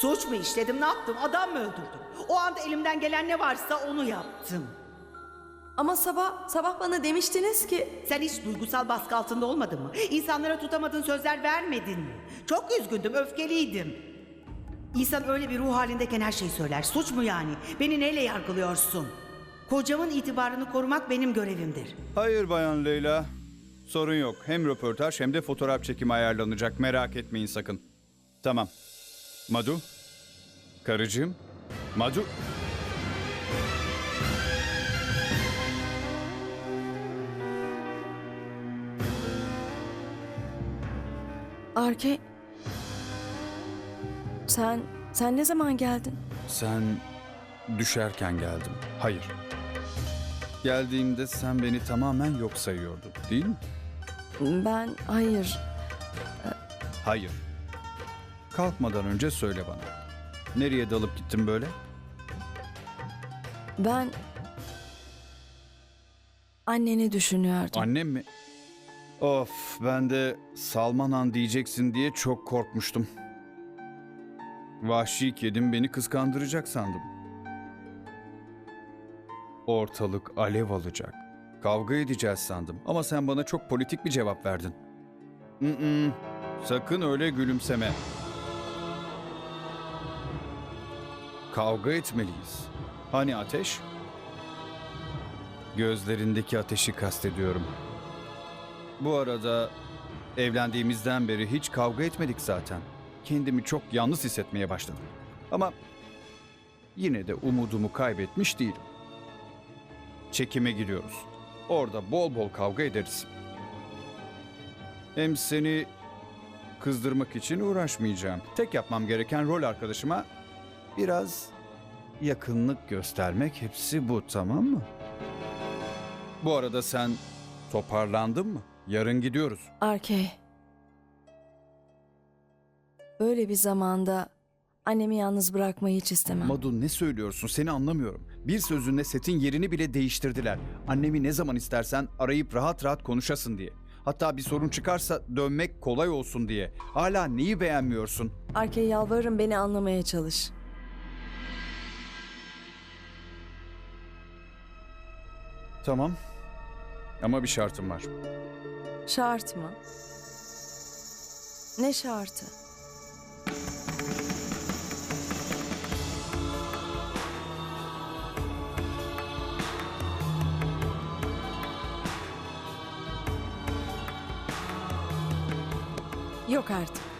Suç mu işledim ne yaptım adam mı öldürdüm? O anda elimden gelen ne varsa onu yaptım. Ama sabah sabah bana demiştiniz ki Sen hiç duygusal baskı altında olmadın mı? İnsanlara tutamadığın sözler vermedin mi? Çok üzgündüm, öfkeliydim. İnsan öyle bir ruh halindeyken her şeyi söyler. Suç mu yani? Beni neyle yargılıyorsun? Kocamın itibarını korumak benim görevimdir. Hayır Bayan Leyla. Sorun yok. Hem röportaj hem de fotoğraf çekimi ayarlanacak. Merak etmeyin sakın. Tamam. Madu? Karıcığım? Madu? Arke sen sen ne zaman geldin? Sen düşerken geldim. Hayır. Geldiğimde sen beni tamamen yok sayıyordun, değil mi? Ben hayır. Hayır. Kalkmadan önce söyle bana. Nereye dalıp gittin böyle? Ben anneni düşünüyordum. Annem mi? Of ben de Salman Han diyeceksin diye çok korkmuştum. Vahşi kedim beni kıskandıracak sandım. Ortalık alev alacak. Kavga edeceğiz sandım ama sen bana çok politik bir cevap verdin. Mm-mm, sakın öyle gülümseme. Kavga etmeliyiz. Hani ateş? Gözlerindeki ateşi kastediyorum. Bu arada evlendiğimizden beri hiç kavga etmedik zaten. Kendimi çok yalnız hissetmeye başladım. Ama yine de umudumu kaybetmiş değilim. Çekime gidiyoruz. Orada bol bol kavga ederiz. Hem seni kızdırmak için uğraşmayacağım. Tek yapmam gereken rol arkadaşıma biraz yakınlık göstermek hepsi bu tamam mı? Bu arada sen toparlandın mı? Yarın gidiyoruz. Arke. Böyle bir zamanda annemi yalnız bırakmayı hiç istemem. Madu ne söylüyorsun seni anlamıyorum. Bir sözünle setin yerini bile değiştirdiler. Annemi ne zaman istersen arayıp rahat rahat konuşasın diye. Hatta bir sorun çıkarsa dönmek kolay olsun diye. Hala neyi beğenmiyorsun? Arke yalvarırım beni anlamaya çalış. Tamam. Ama bir şartım var. Şart mı? Ne şartı? Yok artık.